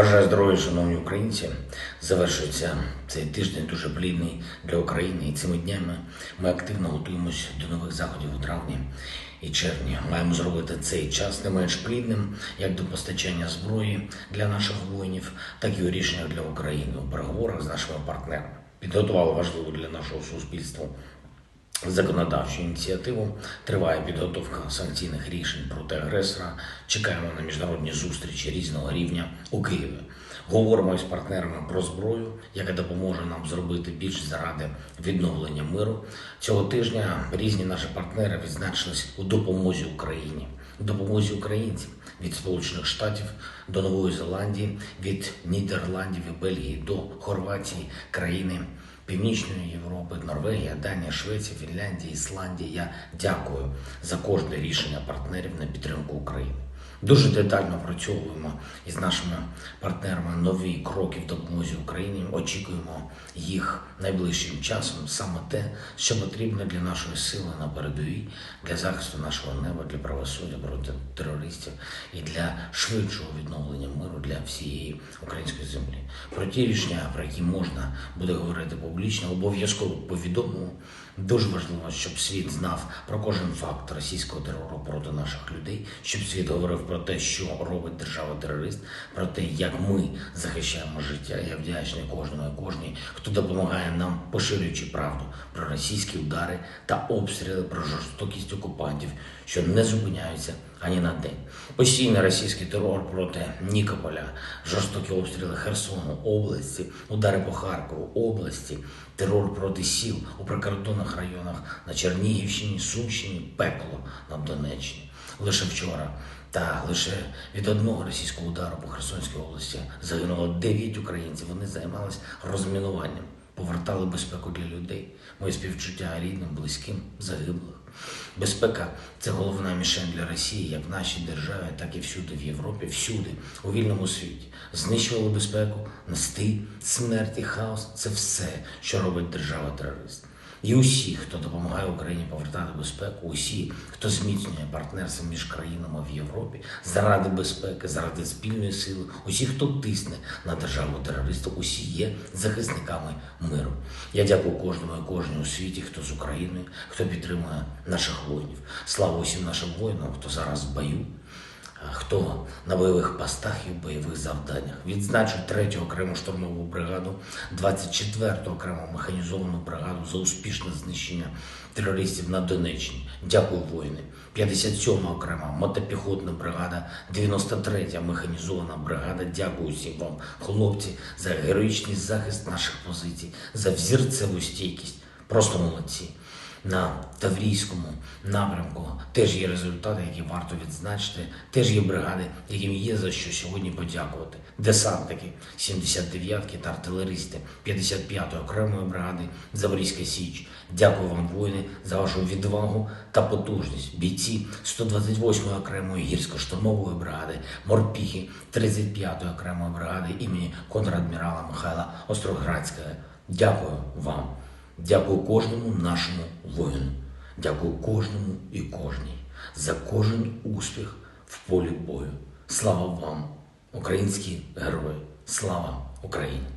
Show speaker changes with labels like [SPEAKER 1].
[SPEAKER 1] Бажаю здоров'я, шановні українці. Завершується цей тиждень дуже плідний для України. І цими днями ми активно готуємося до нових заходів у травні і червні. Маємо зробити цей час не менш плідним, як до постачання зброї для наших воїнів, так і у рішеннях для України у переговорах з нашими партнерами. Підготували важливу для нашого суспільства законодавчу ініціативу. Триває підготовка санкційних рішень проти агресора. Чекаємо на міжнародні зустрічі різного рівня у Києві. Говоримо з партнерами про зброю, яка допоможе нам зробити більш заради відновлення миру. Цього тижня різні наші партнери відзначились у допомозі Україні, допомозі українцям від Сполучених Штатів до Нової Зеландії, від Нідерландів і Бельгії до Хорватії, країни. Північної Європи, Норвегія, Данія, Швеція, Фінляндія, Ісландія. Я дякую за кожне рішення партнерів на підтримку України. Дуже детально працьовуємо із нашими партнерами нові кроки в допомозі Україні. Очікуємо їх найближчим часом. Саме те, що потрібно для нашої сили на передовій, для захисту нашого неба, для правосуддя проти терористів і для швидшого відновлення миру для всієї української землі. Про ті рішення, про які можна буде говорити публічно, обов'язково повідомимо. Дуже важливо, щоб світ знав про кожен факт російського терору проти наших людей, щоб світ говорив про те, що робить держава-терорист, про те, як ми захищаємо життя. Я вдячний кожному і кожній, хто допомагає нам, поширюючи правду про російські удари та обстріли, про жорстокість окупантів, що не зупиняються ані на день. Постійний російський терор проти Нікополя, жорстокі обстріли Херсону, області, удари по Харкову, області, терор проти сіл у прикордонних районах на Чернігівщині, Сумщині, пекло на Донеччині. Лише вчора та лише від одного російського удару по Херсонській області загинуло 9 українців. Вони займалися розмінуванням, повертали безпеку для людей. Мої співчуття рідним, близьким, загиблих. Безпека це головна мішень для Росії, як в нашій державі, так і всюди в Європі, всюди, у вільному світі. Знищували безпеку, нести смерть і хаос це все, що робить держава-терорист. І усі, хто допомагає Україні повертати безпеку, усі, хто зміцнює партнерство між країнами в Європі заради безпеки, заради спільної сили, усі, хто тисне на державу терориста, усі є захисниками миру. Я дякую кожному і кожній у світі, хто з Україною, хто підтримує наших воїнів. Слава усім нашим воїнам, хто зараз в бою. Хто на бойових постах і в бойових завданнях відзначу 3-ю окрему штурмову бригаду, 24-ту окрему механізовану бригаду за успішне знищення терористів на Донеччині. Дякую, воїни. 57-ма окрема мотопіхотна бригада, 93-я механізована бригада. Дякую усім вам, хлопці, за героїчний захист наших позицій, за взірцеву стійкість. Просто молодці на Таврійському напрямку теж є результати, які варто відзначити. Теж є бригади, яким є за що сьогодні подякувати. Десантники 79-ки та артилеристи 55-ї окремої бригади Запорізька Січ. Дякую вам, воїни, за вашу відвагу та потужність. Бійці 128-ї окремої гірсько-штурмової бригади, морпіхи 35-ї окремої бригади імені контрадмірала Михайла Остроградського. Дякую вам. Дякую кожному нашому воїну. Дякую кожному і кожній за кожен успіх в полі бою. Слава вам, українські герої! Слава Україні!